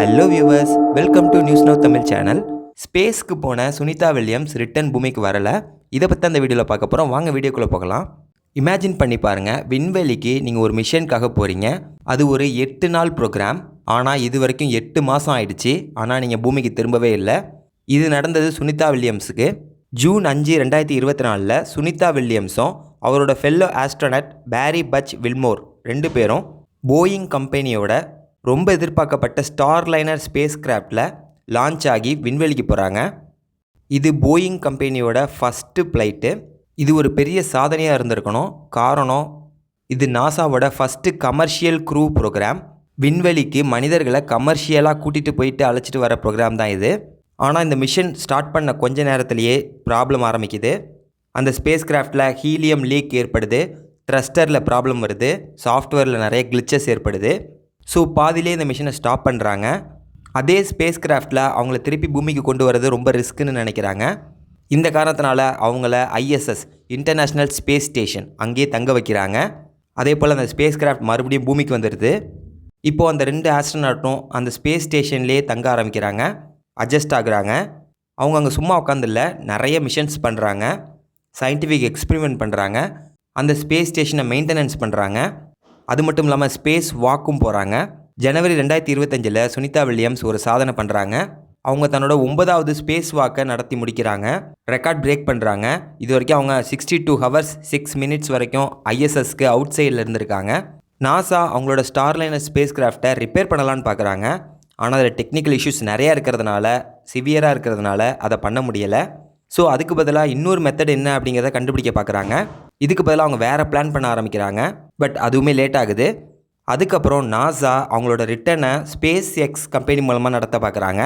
Hello viewers welcome to news no Tamil channel ஸ்பேஸ்க்கு போன Sunita Williams return பூமிக்கு வரலை. இதை பற்றி அந்த வீடியோவில் பார்க்க போகிறோம் வாங்க வீடியோக்குள்ளே போகலாம். இமேஜின் பண்ணி பாருங்கள் விண்வெளிக்கு நீங்கள் ஒரு மிஷனுக்காக போகிறீங்க அது ஒரு எட்டு நாள் ப்ரோக்ராம் ஆனால் இது வரைக்கும் எட்டு மாதம் ஆயிடுச்சு. ஆனால் நீங்கள் பூமிக்கு திரும்பவே இல்லை. இது நடந்தது சுனிதா வில்லியம்ஸுக்கு ஜூன் அஞ்சு ரெண்டாயிரத்தி இருபத்தி நாலில் சுனிதா வில்லியம்ஸும் அவரோட ஃபெல்லோ ஆஸ்ட்ரோனட் பேரி பச் வில்மோர் ரெண்டு பேரும் போயிங் கம்பெனியோட ரொம்ப எதிர்பார்க்கப்பட்ட ஸ்டார் லைனர் ஸ்பேஸ் கிராஃப்டில் லான்ச் ஆகி விண்வெளிக்கு போகிறாங்க இது போயிங் கம்பெனியோட ஃபஸ்ட்டு ஃப்ளைட்டு இது ஒரு பெரிய சாதனையாக இருந்திருக்கணும். காரணம் இது நாசாவோட ஃபஸ்ட்டு கமர்ஷியல் க்ரூ ப்ரோக்ராம் விண்வெளிக்கு மனிதர்களை கமர்ஷியலாக கூட்டிகிட்டு போயிட்டு அழைச்சிட்டு வர ப்ரோக்ராம் தான் இது. ஆனால் இந்த மிஷன் ஸ்டார்ட் பண்ண கொஞ்ச நேரத்திலேயே ப்ராப்ளம் ஆரம்பிக்குது. அந்த ஸ்பேஸ் கிராஃப்டில் ஹீலியம் லீக் ஏற்படுது. த்ரஸ்டரில் ப்ராப்ளம் வருது. சாஃப்ட்வேரில் நிறைய கிளிச்சஸ் ஏற்படுது. ஸோ பாதிலே இந்த மிஷினை ஸ்டாப் பண்ணுறாங்க அதே ஸ்பேஸ் கிராஃப்டில் அவங்கள திருப்பி பூமிக்கு கொண்டு வரது ரொம்ப ரிஸ்க்குன்னு நினைக்கிறாங்க. இந்த காரணத்தினால அவங்கள ஐஎஸ்எஸ் இன்டர்நேஷ்னல் ஸ்பேஸ் ஸ்டேஷன் அங்கேயே தங்க வைக்கிறாங்க. அதே போல் அந்த ஸ்பேஸ் கிராஃப்ட் மறுபடியும் பூமிக்கு வந்துடுது இப்போது அந்த ரெண்டு ஆஸ்ட்ரநாட்டும் அந்த ஸ்பேஸ் ஸ்டேஷன்லேயே தங்க ஆரம்பிக்கிறாங்க. அட்ஜஸ்ட் ஆகுறாங்க. அவங்க அங்கே சும்மா உட்காந்துல நிறைய மிஷன்ஸ் பண்ணுறாங்க சயின்டிஃபிக் எக்ஸ்பிரிமெண்ட் பண்ணுறாங்க அந்த ஸ்பேஸ் ஸ்டேஷனை மெயின்டெனன்ஸ் பண்ணுறாங்க அது மட்டும் இல்லாமல் ஸ்பேஸ் வாக்கும் போகிறாங்க ஜனவரி ரெண்டாயிரத்தி இருபத்தஞ்சில் சுனிதா வில்லியம்ஸ் ஒரு சாதனை பண்ணுறாங்க அவங்க தன்னோட ஒன்பதாவது ஸ்பேஸ் வாக்கை நடத்தி முடிக்கிறாங்க. ரெக்கார்ட் பிரேக் பண்ணுறாங்க இது வரைக்கும் அவங்க sixty two hours six minutes வரைக்கும் ஐஎஸ்எஸ்க்கு அவுட் சைடில் இருந்திருக்காங்க. நாசா அவங்களோட ஸ்டார்லைனர் ஸ்பேஸ் கிராஃப்டை ரிப்பேர் பண்ணலான்னு பார்க்குறாங்க ஆனால் அதில் டெக்னிக்கல் இஷ்யூஸ் நிறையா இருக்கிறதுனால சிவியராக இருக்கிறதுனால அதை பண்ண முடியலை. ஸோ அதுக்கு பதிலாக இன்னொரு மெத்தட் என்ன அப்படிங்கிறத கண்டுபிடிக்க பார்க்குறாங்க இதுக்கு பதிலாக அவங்க வேறு பிளான் பண்ண ஆரம்பிக்கிறாங்க. பட் அதுவுமே லேட் ஆகுது. அதுக்கப்புறம் நாசா அவங்களோட ரிட்டனை ஸ்பேஸ் எக்ஸ் கம்பெனி மூலமாக நடத்த பார்க்குறாங்க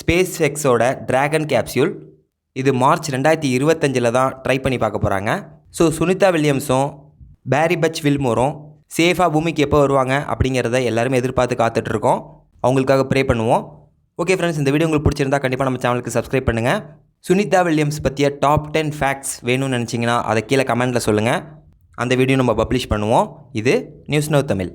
ஸ்பேஸ் எக்ஸோட ட்ராகன் கேப்சியூல் இது மார்ச் ரெண்டாயிரத்தி இருபத்தஞ்சில் தான் ட்ரை பண்ணி பார்க்க போகிறாங்க ஸோ சுனிதா வில்லியம்ஸும் பேரி பச் வில்மோரும் சேஃபாக பூமிக்கு எப்போ வருவாங்க அப்படிங்கிறத எல்லாருமே எதிர்பார்த்து காத்துட்ருக்கோம் அவங்களுக்காக ப்ரே பண்ணுவோம். ஓகே ஃப்ரெண்ட்ஸ் இந்த வீடியோ உங்களுக்கு பிடிச்சிருந்தா கண்டிப்பாக நம்ம சேனலுக்கு சப்ஸ்கிரைப் பண்ணுங்கள் சுனிதா வில்லியம்ஸ் பற்றிய டாப் டென் ஃபேக்ட்ஸ் வேணும்னு நினச்சிங்கன்னா அதை கீழே கமெண்ட்டில் சொல்லுங்கள் அந்த வீடியோ நம்ம பப்ளிஷ் பண்ணுவோம். இது நியூஸ் நோ தமிழ்